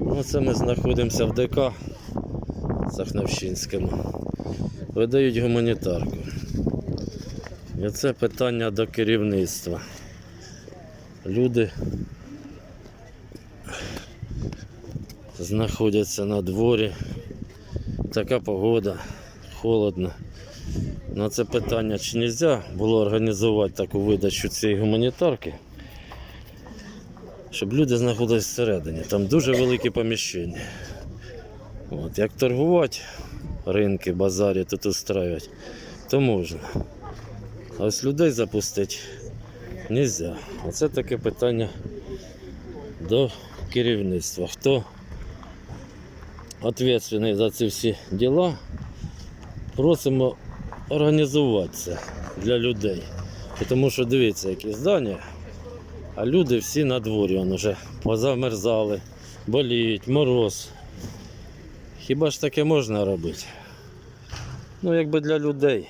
Оце ми знаходимося в ДК Сахновщинському. Видають гуманітарку. І це питання до керівництва. Люди знаходяться на дворі. Така погода, холодно. На це питання, чи не можна було організувати таку видачу цієї гуманітарки, щоб люди знаходились всередині. Там дуже великі поміщення. От, як торгувати, ринки, базарі тут устраювати, то можна. А ось людей запустити не можна. Оце таке питання до керівництва. Хто відповідальний за ці всі діла, просимо організувати це для людей. Тому що дивіться, які здання, а люди всі на дворі вони вже позамерзали, боліють, мороз. Хіба ж таке можна робити? Ну, якби для людей.